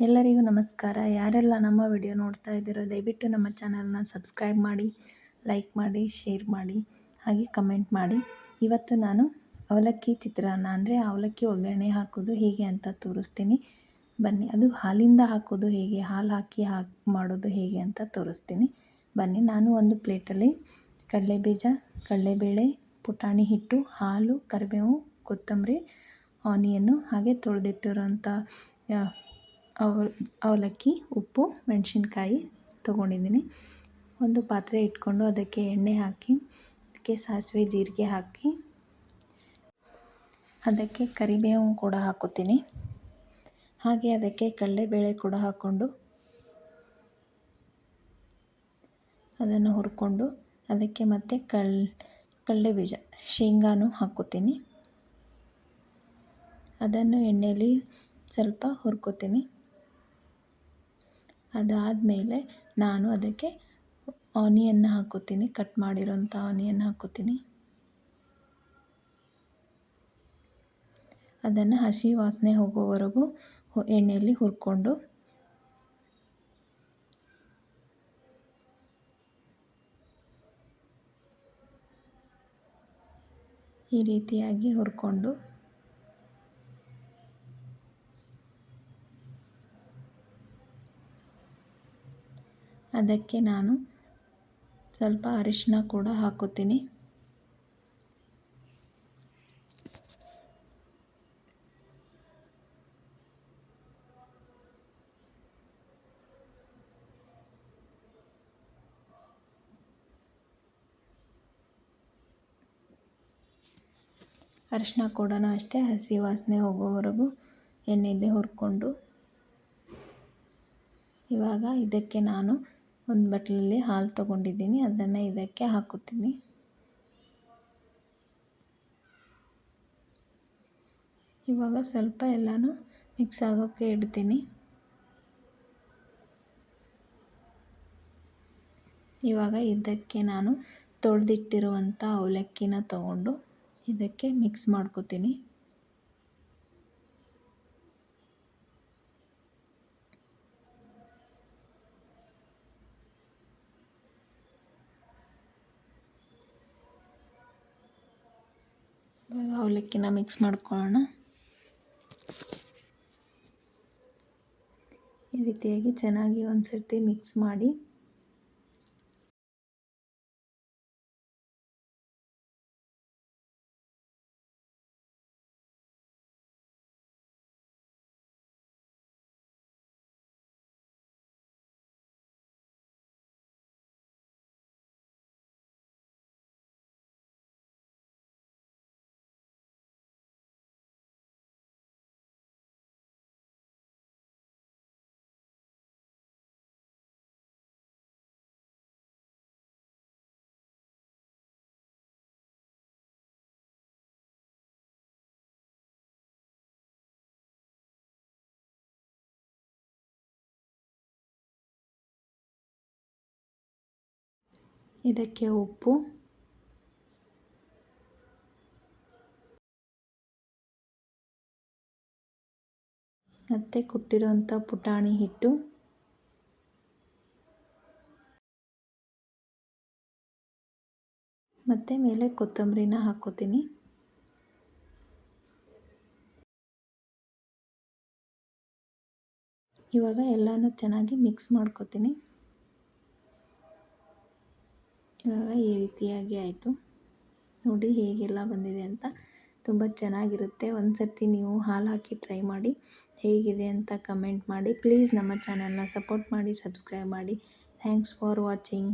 ಎಲ್ಲರಿಗೂ ನಮಸ್ಕಾರ. ಯಾರೆಲ್ಲ ನಮ್ಮ ವಿಡಿಯೋ ನೋಡ್ತಾ ಇದ್ದೀರೋ, ದಯವಿಟ್ಟು ನಮ್ಮ ಚಾನಲ್ನ ಸಬ್ಸ್ಕ್ರೈಬ್ ಮಾಡಿ, ಲೈಕ್ ಮಾಡಿ, ಶೇರ್ ಮಾಡಿ, ಹಾಗೆ ಕಮೆಂಟ್ ಮಾಡಿ. ಇವತ್ತು ನಾನು ಅವಲಕ್ಕಿ ಚಿತ್ರಾನ್ನ, ಅಂದರೆ ಅವಲಕ್ಕಿ ಒಗ್ಗರಣೆ ಹಾಕೋದು ಹೇಗೆ ಅಂತ ತೋರಿಸ್ತೀನಿ. ಬನ್ನಿ, ಅದು ಹಾಲಿಂದ ಹಾಕೋದು ಹೇಗೆ, ಹಾಲು ಹಾಕಿ ಹಾಕಿ ಮಾಡೋದು ಹೇಗೆ ಅಂತ ತೋರಿಸ್ತೀನಿ. ಬನ್ನಿ, ನಾನು ಒಂದು ಪ್ಲೇಟಲ್ಲಿ ಕಡಲೆಬೀಜ, ಕಡಲೆಬೇಳೆ, ಪುಟಾಣಿ ಹಿಟ್ಟು, ಹಾಲು, ಕರಿಬೇವು, ಕೊತ್ತಂಬರಿ, ಆನಿಯನ್ನು ಹಾಗೆ ತೊಳೆದಿಟ್ಟಿರೋಂಥ ಅವಲ್ ಅವಲಕ್ಕಿ, ಉಪ್ಪು, ಮೆಣಸಿನ್ಕಾಯಿ ತೊಗೊಂಡಿದ್ದೀನಿ. ಒಂದು ಪಾತ್ರೆ ಇಟ್ಕೊಂಡು ಅದಕ್ಕೆ ಎಣ್ಣೆ ಹಾಕಿ, ಅದಕ್ಕೆ ಸಾಸಿವೆ ಜೀರಿಗೆ ಹಾಕಿ, ಅದಕ್ಕೆ ಕರಿಬೇವು ಕೂಡ ಹಾಕುತ್ತೀನಿ. ಹಾಗೆ ಅದಕ್ಕೆ ಕಡಲೆಬೇಳೆ ಕೂಡ ಹಾಕ್ಕೊಂಡು ಅದನ್ನು ಹುರ್ಕೊಂಡು ಅದಕ್ಕೆ ಮತ್ತೆ ಕಳ್, ಕಡಲೆಬೀಜ, ಶೇಂಗಾನು ಹಾಕುತ್ತೀನಿ. ಅದನ್ನು ಎಣ್ಣೆಯಲ್ಲಿ ಸ್ವಲ್ಪ ಹುರ್ಕೋತೀನಿ ಅದಾದಮೇಲೆ ನಾನು ಅದಕ್ಕೆ ಆನಿಯನ್ ಹಾಕೋತೀನಿ ಕಟ್ ಮಾಡಿರೋಂಥ ಆನಿಯನ್ ಹಾಕೋತೀನಿ ಅದನ್ನು ಹಸಿ ವಾಸನೆ ಹೋಗೋವರೆಗೂ ಎಣ್ಣೆಯಲ್ಲಿ ಹುರ್ಕೊಂಡು ಈ ರೀತಿಯಾಗಿ ಹುರ್ಕೊಂಡು ಅದಕ್ಕೆ ನಾನು ಸ್ವಲ್ಪ ಅರಿಶಿನ ಕೂಡ ಹಾಕುತ್ತೀನಿ. ಅರಿಶಿನ ಕೂಡ ಅಷ್ಟೇ, ಹಸಿ ವಾಸನೆ ಹೋಗೋವರೆಗೂ ಎಣ್ಣೆಯಲ್ಲಿ ಹುರ್ಕೊಂಡು. ಇವಾಗ ಇದಕ್ಕೆ ನಾನು ಒಂದು ಬಟ್ಲಲ್ಲಿ ಹಾಲು ತೊಗೊಂಡಿದ್ದೀನಿ, ಅದನ್ನು ಇದಕ್ಕೆ ಹಾಕುತ್ತೀನಿ. ಇವಾಗ ಸ್ವಲ್ಪ ಎಲ್ಲನೂ ಮಿಕ್ಸ್ ಆಗೋಕ್ಕೆ ಇಡ್ತೀನಿ. ಇವಾಗ ಇದಕ್ಕೆ ನಾನು ತೊಳೆದಿಟ್ಟಿರುವಂಥ ಅವಲಕ್ಕಿನ ತಗೊಂಡು ಇದಕ್ಕೆ ಮಿಕ್ಸ್ ಮಾಡ್ಕೋತೀನಿ ಇವಾಗ ಅವಲಕ್ಕಿನ ಮಿಕ್ಸ್ ಮಾಡ್ಕೊಳ್ಳೋಣ. ಈ ರೀತಿಯಾಗಿ ಚೆನ್ನಾಗಿ ಒಂದು ಸರ್ತಿ ಮಿಕ್ಸ್ ಮಾಡಿ. ಇದಕ್ಕೆ ಉಪ್ಪು. ಮತ್ತು ಕುಟ್ಟಿರೋಂಥ ಪುಟಾಣಿ ಹಿಟ್ಟು. ಮತ್ತೆ ಮೇಲೆ ಕೊತ್ತಂಬರಿನ ಹಾಕೋತೀನಿ. ಇವಾಗ ಎಲ್ಲನೂ ಚೆನ್ನಾಗಿ ಮಿಕ್ಸ್ ಮಾಡ್ಕೋತೀನಿ. ಇವಾಗ ಈ ರೀತಿಯಾಗಿ ಆಯಿತು. ನೋಡಿ ಹೇಗೆಲ್ಲ ಬಂದಿದೆ ಅಂತ. ತುಂಬ ಚೆನ್ನಾಗಿರುತ್ತೆ. ಒಂದು ಸರ್ತಿ ನೀವು ಹಾಲು ಹಾಕಿ ಟ್ರೈ ಮಾಡಿ. ಹೇಗಿದೆ ಅಂತ ಕಮೆಂಟ್ ಮಾಡಿ. ಪ್ಲೀಸ್ ನಮ್ಮ ಚಾನಲ್ನ ಸಪೋರ್ಟ್ ಮಾಡಿ, ಸಬ್ಸ್ಕ್ರೈಬ್ ಮಾಡಿ. Thanks for watching.